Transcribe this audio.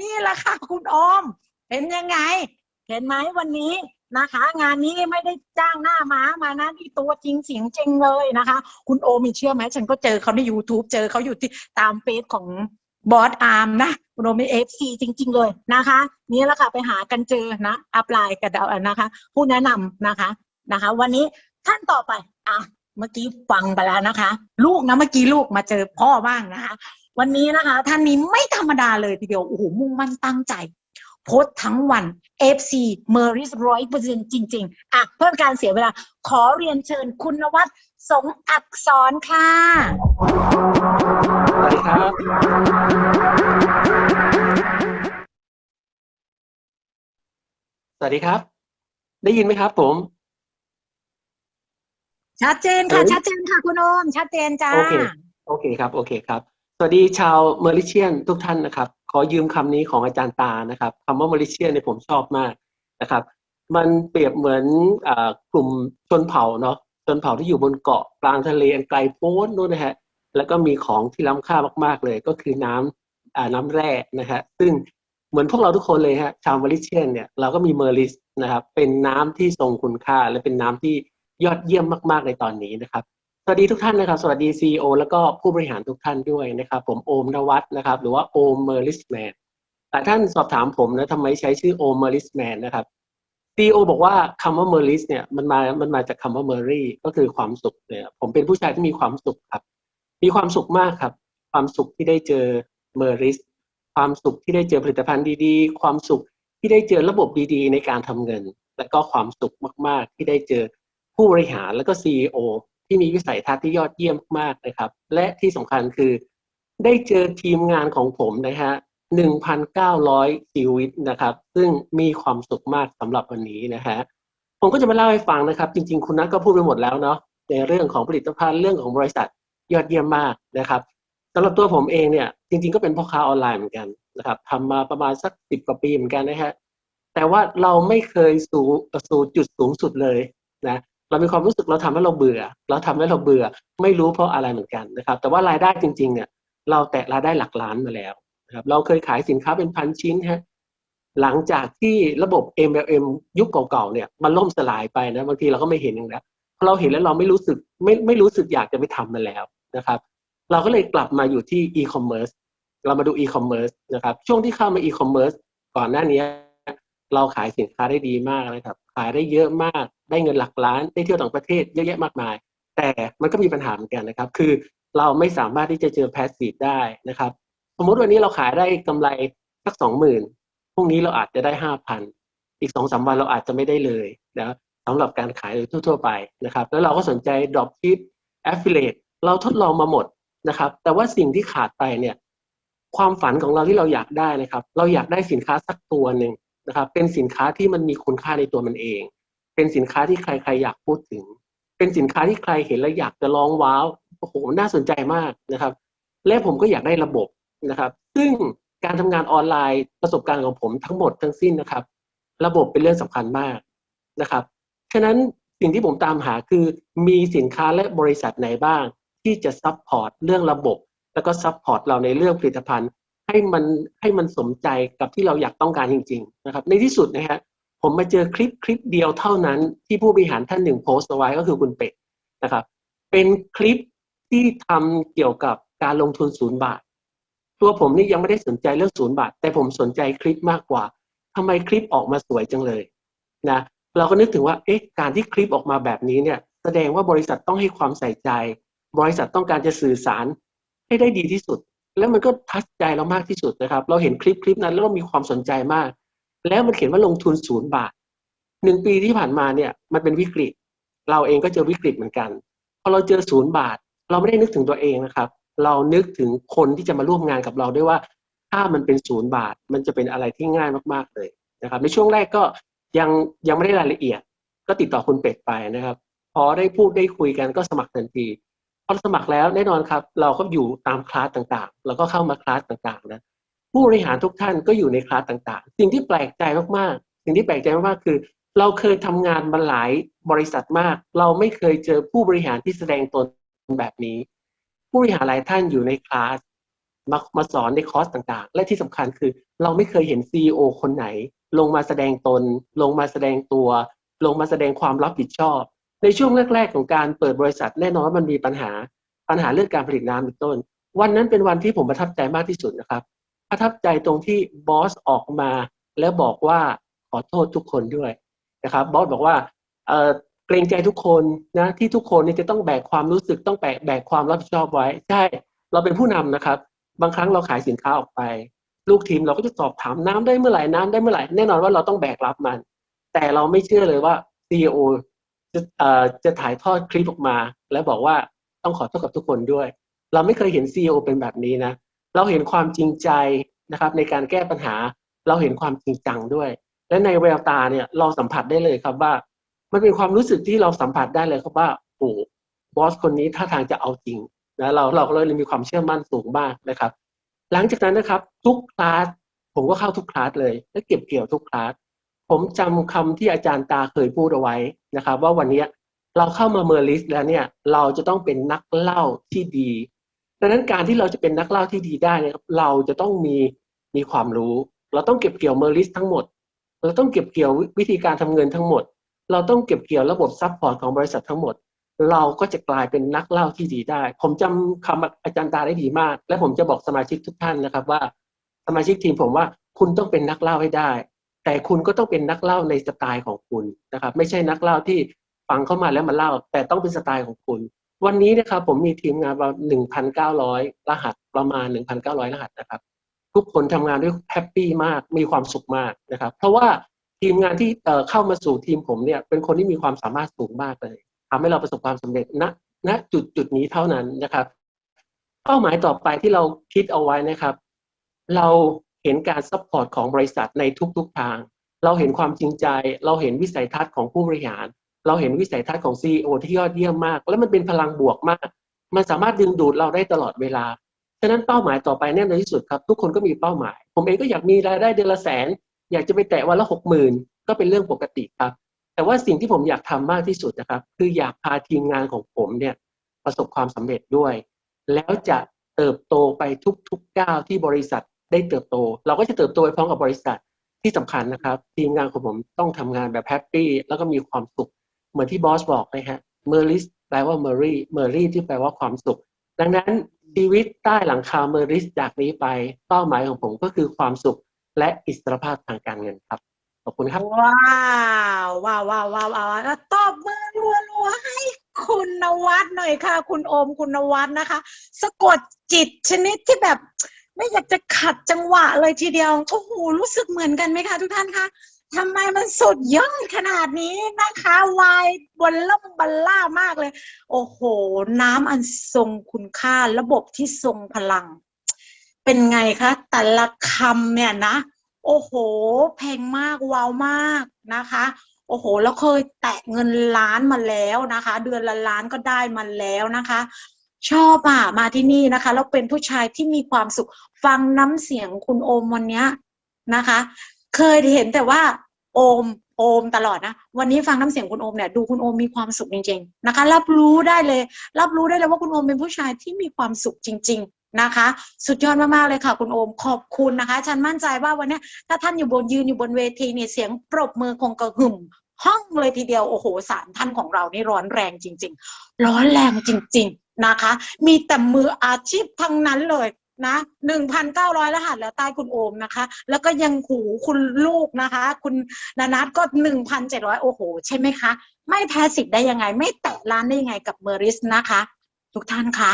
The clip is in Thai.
นี่แหละค่ะคุณอมเป็นยังไง เห็นไหมวันนี้นะคะ งานนี้ไม่ได้จ้างหน้าม้ามานะนี่ตัวจริงเสียงจริงเลยนะคะ คุณโอมมีเชื่อไหมฉันก็เจอเขาใน YouTube เจอเขาอยู่ที่ตามเฟซของบอสอาร์มนะคุณโอมเป็นเอฟซีจริง ๆ เลยนะคะ นี่แหละค่ะไปหากันเจอนะอัปไลน์กับนะคะ ผู้แนะนำนะคะนะคะ วันนี้ท่านต่อไปอะเมื่อกี้ฟังไปแล้วนะคะ ลูกนะเมื่อกี้ลูกมาเจอพ่อบ้างนะคะ วันนี้นะคะ ท่านนี้ไม่ธรรมดาเลยทีเดียว โอ้โห มุ่งมั่นตั้งใจ โพสต์ทั้งวัน FC เมอริสร้อยเปอร์เซ็นจริง ๆ อะ เพื่อการเสียเวลา ขอเรียนเชิญคุณนวัดสงอักษรค่ะ สวัสดีครับ สวัสดีครับ ได้ยินไหมครับผม ชัดเจนค่ะเอ้ยชัดเจนค่ะคุณโอม ชัดเจนจ้า โอเค โอเคครับ โอเคครับ สวัสดีชาวเมอริเชียนทุกท่านนะครับ ขอยืมคำนี้ของอาจารย์ตานะครับคำว่าเมอริเชียนเนี่ยผมชอบมากนะครับ มันเปรียบเหมือนอกลุ่มชนเผ่าเนาะชนเผ่าที่อยู่บนเกาะกลางทะเลอันไกลโพ้นนู่นนะฮะแล้วก็มีของที่ล้ำค่ามากๆเลย ก็คือน้ำน้ำแร่นะฮะซึ่งเหมือนพวกเราทุกคนเลยฮะชาวเมอริเชียนเนี่ยเราก็มีเมอริสนะครับเป็นน้ำที่ทรงคุณค่าและเป็นน้ำที่ยอดเยี่ยมมาก ๆ ในตอนนี้นะครับ สวัสดีทุกท่านนะครับ สวัสดี CEO แล้วก็ผู้บริหารทุกท่านด้วยนะครับ ผมโอมนวัฒนะครับ หรือว่าโอมเมอริสแมนแต่ท่านสอบถามผมนะทำไมใช้ชื่อโอมเมอริสแมนนะครับ CEO บอกว่าคำว่าเมอริสเนี่ยมันมามันมาจากคำว่าเมอรี่ก็คือความสุขเนี่ยผมเป็นผู้ชายที่มีความสุขครับ มีความสุขมากครับ ความสุขที่ได้เจอเมอริสความสุขที่ได้เจอผลิตภัณฑ์ดีๆ ความสุขที่ได้เจอระบบดีๆ ในการทำเงิน และก็ความสุขมากๆ ที่ได้เจอผู้บริหารแล้วก็ CEO ที่มีวิสัยทัศน์ที่ยอดเยี่ยมมากนะครับ และที่สำคัญคือ ได้เจอทีมงานของผมนะฮะ1,900 ชีวิตนะครับ ซึ่งมีความสุขมากสำหรับวันนี้นะฮะผมก็จะมาเล่าให้ฟังนะครับ จริง ๆ คุณนัทก็พูดไปหมดแล้วเนาะในเรื่องของผลิตภัณฑ์เรื่องของบริษัทยอดเยี่ยมมากนะครับสำหรับตัวผมเองเนี่ยจริง ๆ ก็เป็นพ่อค้าออนไลน์เหมือนกันนะครับทำมาประมาณสักสิบกว่าปีเหมือนกันนะฮะแต่ว่าเราไม่เคยสู่สู่จุดสูงสุดเลยนะ เรามีความรู้สึกเราทำให้เราเบื่อ เราทำให้เราเบื่อ ไม่รู้เพราะอะไรเหมือนกันนะครับ แต่ว่ารายได้จริง ๆ เนี่ย เราแตะรายได้หลักล้านมาแล้วนะครับ เราเคยขายสินค้าเป็นพันชิ้นฮะหลังจากที่ระบบ MLM ยุคเก่าๆเนี่ยมันล่มสลายไปนะบางทีเราก็ไม่เห็นอย่างแล้วพอเราเห็นแล้วเราไม่รู้สึกไม่ไม่รู้สึกอยากจะไปทำมันแล้วนะครับ เราก็เลยกลับมาอยู่ที่ e-commerce เรามาดู e-commerce นะครับ ช่วงที่เข้ามา e-commerce ก่อนหน้านี้ เราขายสินค้าได้ดีมากนะครับ ขายได้เยอะมาก ได้เงินหลักล้านได้เที่ยวต่างประเทศเยอะแยะมากมาย แต่มันก็มีปัญหาเหมือนกันนะครับ คือเราไม่สามารถที่จะเจอ passive ได้นะครับ สมมติวันนี้เราขายได้กำไรสักสองหมื่นพรุ่งนี้เราอาจจะได้ห้าพันอีกสองสามวันเราอาจจะไม่ได้เลยนะสำหรับการขายโดยทั่ว ๆ ไปนะครับ แล้วเราก็สนใจ drop ship affiliate เราทดลองมาหมดนะครับ แต่ว่าสิ่งที่ขาดไปเนี่ย ความฝันของเราที่เราอยากได้นะครับ เราอยากได้สินค้าสักตัวหนึ่งนะครับ เป็นสินค้าที่มันมีคุณค่าในตัวมันเอง เป็นสินค้าที่ใครๆอยากพูดถึง เป็นสินค้าที่ใครเห็นแล้วอยากจะลองว้าวโอ้โหน่าสนใจมากนะครับ และผมก็อยากได้ระบบนะครับ ซึ่งการทำงานออนไลน์ประสบการณ์ของผมทั้งหมดทั้งสิ้นนะครับ ระบบเป็นเรื่องสำคัญมากนะครับฉะนั้นสิ่งที่ผมตามหาคือมีสินค้าและบริษัทไหนบ้าง ที่จะซัพพอร์ตเรื่องระบบ แล้วก็ซัพพอร์ตเราในเรื่องผลิตภัณฑ์ ให้มันให้มันสมใจกับที่เราอยากต้องการจริง ๆ นะครับ ในที่สุดนะฮะ ผมมาเจอคลิปคลิปเดียวเท่านั้นที่ผู้บริหารท่านหนึ่งโพสต์เอาไว้ก็คือคุณเป็ดนะครับ เป็นคลิปที่ทำเกี่ยวกับการลงทุนศูนย์บาท ตัวผมนี่ยังไม่ได้สนใจเรื่องศูนย์บาท แต่ผมสนใจคลิปมากกว่าทำไมคลิปออกมาสวยจังเลยนะเราก็นึกถึงว่าเอ๊ะการที่คลิปออกมาแบบนี้เนี่ยแสดงว่าบริษัทต้องให้ความใส่ใจ บริษัทต้องการจะสื่อสารให้ได้ดีที่สุด แล้วมันก็ทัชใจเรามากที่สุดนะครับ เราเห็นคลิปคลิปนั้นแล้วเรามีความสนใจมาก แล้วมันเขียนว่าลงทุนศูนย์บาทหนึ่งปีที่ผ่านมาเนี่ยมันเป็นวิกฤต เราเองก็เจอวิกฤตเหมือนกันพอเราเจอศูนย์บาท เราไม่ได้นึกถึงตัวเองนะครับ เรานึกถึงคนที่จะมาร่วมงานกับเราด้วยว่าถ้ามันเป็นศูนย์บาท มันจะเป็นอะไรที่ง่ายมากๆเลยนะครับ ในช่วงแรกก็ยังยังไม่ได้รายละเอียด ก็ติดต่อคุณเป็ดไปนะครับ พอได้พูดได้คุยกันก็สมัครทันทีพอสมัครแล้วแน่นอนครับ เราก็อยู่ตามคลาสต่างๆ แล้วก็เข้ามาคลาสต่างๆนะ ผู้บริหารทุกท่านก็อยู่ในคลาสต่างๆ สิ่งที่แปลกใจมากๆ สิ่งที่แปลกใจมากๆคือ เราเคยทำงานมาหลายบริษัทมาก เราไม่เคยเจอผู้บริหารที่แสดงตนแบบนี้ ผู้บริหารหลายท่านอยู่ในคลาสมามาสอนในคอร์สต่างๆ และที่สำคัญคือ เราไม่เคยเห็น CEO คนไหน ลงมาแสดงตน ลงมาแสดงตัว ลงมาแสดงความรับผิดชอบ ในช่วงแรก ๆ ของการเปิดบริษัทแน่นอนว่ามันมีปัญหาปัญหาเรื่องการผลิตน้ำเป็นต้น วันนั้นเป็นวันที่ผมประทับใจมากที่สุดนะครับ ประทับใจตรงที่บอสออกมา แล้วบอกว่าขอโทษทุกคนด้วยนะครับบอสบอกว่าเออเกรงใจทุกคนนะที่ทุกคนเนี่ยจะต้องแบกความรู้สึกต้องแบกแบกความรับผิดชอบไว้ ใช่ เราเป็นผู้นำนะครับ บางครั้งเราขายสินค้าออกไป ลูกทีมเราก็จะสอบถามน้ำได้เมื่อไหร่น้ำได้เมื่อไหร่แน่นอนว่าเราต้องแบกรับมัน แต่เราไม่เชื่อเลยว่า CEO จะเอ่อจะถ่ายทอดคลิปออกมา แล้วบอกว่าต้องขอโทษกับทุกคนด้วย เราไม่เคยเห็น CEO เป็นแบบนี้นะ เราเห็นความจริงใจนะครับในการแก้ปัญหาเราเห็นความจริงจังด้วย และในแววตาเนี่ยเราสัมผัสได้เลยครับว่า มันเป็นความรู้สึกที่เราสัมผัสได้เลยครับว่าโอ้บอสคนนี้ท่าทางจะเอาจริงนะเราเราก็เลยมีความเชื่อมั่นสูงมากนะครับ หลังจากนั้นนะครับ ทุกคลาสผมก็เข้าทุกคลาสเลย และเก็บเกี่ยวทุกคลาสผมจำคำที่อาจารย์ตาเคยพูดเอาไว้นะครับ ว่าวันนี้เราเข้ามาเมอร์ลิสแล้วเนี่ย เราจะต้องเป็นนักเล่าที่ดี ดังนั้นการที่เราจะเป็นนักเล่าที่ดีได้เนี่ยครับ เราจะต้องมีมีความรู้ เราต้องเก็บเกี่ยวเมอร์ลิสทั้งหมด เราต้องเก็บเกี่ยววิธีการทำเงินทั้งหมด เราต้องเก็บเกี่ยวระบบซัพพอร์ตของบริษัททั้งหมด เราก็จะกลายเป็นนักเล่าที่ดีได้ ผมจำคำอาจารย์ตาได้ดีมาก และผมจะบอกสมาชิกทุกท่านนะครับว่า สมาชิกทีมผมว่าคุณต้องเป็นนักเล่าให้ได้ แต่คุณก็ต้องเป็นนักเล่าในสไตล์ของคุณนะครับ ไม่ใช่นักเล่าที่ฟังเข้ามาแล้วมาเล่า แต่ต้องเป็นสไตล์ของคุณ วันนี้นะครับผมมีทีมงานประมาณ1,900 รหัสประมาณ 1,900 รหัสนะครับ ทุกคนทำงานด้วยแฮปปี้มากมีความสุขมากนะครับ เพราะว่าทีมงานที่เข้ามาสู่ทีมผมเนี่ยเป็นคนที่มีความสามารถสูงมากเลยทำให้เราประสบความสำเร็จณณจุดจุดนี้เท่านั้นนะครับ เป้าหมายต่อไปที่เราคิดเอาไว้นะครับ เราเห็นการซัพพอร์ตของบริษัทในทุกๆทาง เราเห็นความจริงใจ เราเห็นวิสัยทัศน์ของผู้บริหาร เราเห็นวิสัยทัศน์ของ CEO ที่ยอดเยี่ยมมาก และมันเป็นพลังบวกมาก มันสามารถดึงดูดเราได้ตลอดเวลาฉะนั้นเป้าหมายต่อไปแน่นอนที่สุดครับ ทุกคนก็มีเป้าหมาย ผมเองก็อยากมีรายได้เดือนละแสน อยากจะไปแตะวันละหกหมื่นก็เป็นเรื่องปกติครับ แต่ว่าสิ่งที่ผมอยากทำมากที่สุดนะครับ คืออยากพาทีมงานของผมเนี่ยประสบความสำเร็จด้วย แล้วจะเติบโตไปทุกๆก้าวที่บริษัทได้เติบโต เราก็จะเติบโตไปพร้อมกับบริษัทที่สำคัญนะครับ ทีมงานของผมต้องทำงานแบบแฮปปี้แล้วก็มีความสุข เหมือนที่บอสบอกนะฮะเมอร์ลิสแปลว่าเมอรี่เมอรี่ที่แปลว่าความสุข ดังนั้นชีวิตใต้หลังคาเมอร์ลิสจากนี้ไปเป้าหมายของผมก็คือความสุขและอิสรภาพทางการเงินครับขอบคุณครับ ว้าวว้าวว้าวว้าวว้าวแล้วตบมือรัวๆให้คุณนวัดหน่อยค่ะ คุณโอมคุณนวัดนะคะ สะกดจิตชนิดที่แบบ ไม่อยากจะขัดจังหวะเลยทีเดียวโอ้โหรู้สึกเหมือนกันไหมคะทุกท่านคะ ทำไมมันสุดยอดขนาดนี้นะคะ วายบนล่ำบัลล่ามากเลย โอ้โห น้ำอันทรงคุณค่าระบบที่ทรงพลัง เป็นไงคะ แต่ละคำเนี่ยนะ โอ้โหแพงมากว้าวมากนะคะ โอ้โห แล้วเคยแตะเงินล้านมาแล้วนะคะ เดือนละล้านก็ได้มาแล้วนะคะชอบอะมาที่นี่นะคะแล้วเป็นผู้ชายที่มีความสุขฟังน้ำเสียงคุณโอมวันเนี้ยนะคะ เคยเห็นแต่ว่าโอมโอมตลอดนะ วันนี้ฟังน้ำเสียงคุณโอมเนี่ยดูคุณโอมมีความสุขจริง ๆนะคะ รับรู้ได้เลย รับรู้ได้เลยว่าคุณโอมเป็นผู้ชายที่มีความสุขจริง ๆนะคะ สุดยอดมากๆเลยค่ะ คุณโอมขอบคุณนะคะฉันมั่นใจว่าวันนี้ถ้าท่านอยู่บนยืนอยู่บนเวทีเนี่ยเสียงปรบมือคงกระหึ่มห้องเลยทีเดียวโอ้โหสารท่านของเรานี่ร้อนแรงจริง ๆ ร้อนแรงจริง ๆนะคะ มีแต่มืออาชีพทั้งนั้นเลย นะหนึ่งพันเก้าร้อยรหัสแล้วใต้คุณโอมนะคะ แล้วก็ยังหูคุณลูกนะคะ คุณนานัทก็หนึ่งพันเจ็ดร้อยโอ้โห ใช่ไหมคะ ไม่แพ้สิทธิ์ได้ยังไง ไม่แตะร้านได้ยังไงกับเมอริสนะคะ ทุกท่านคะ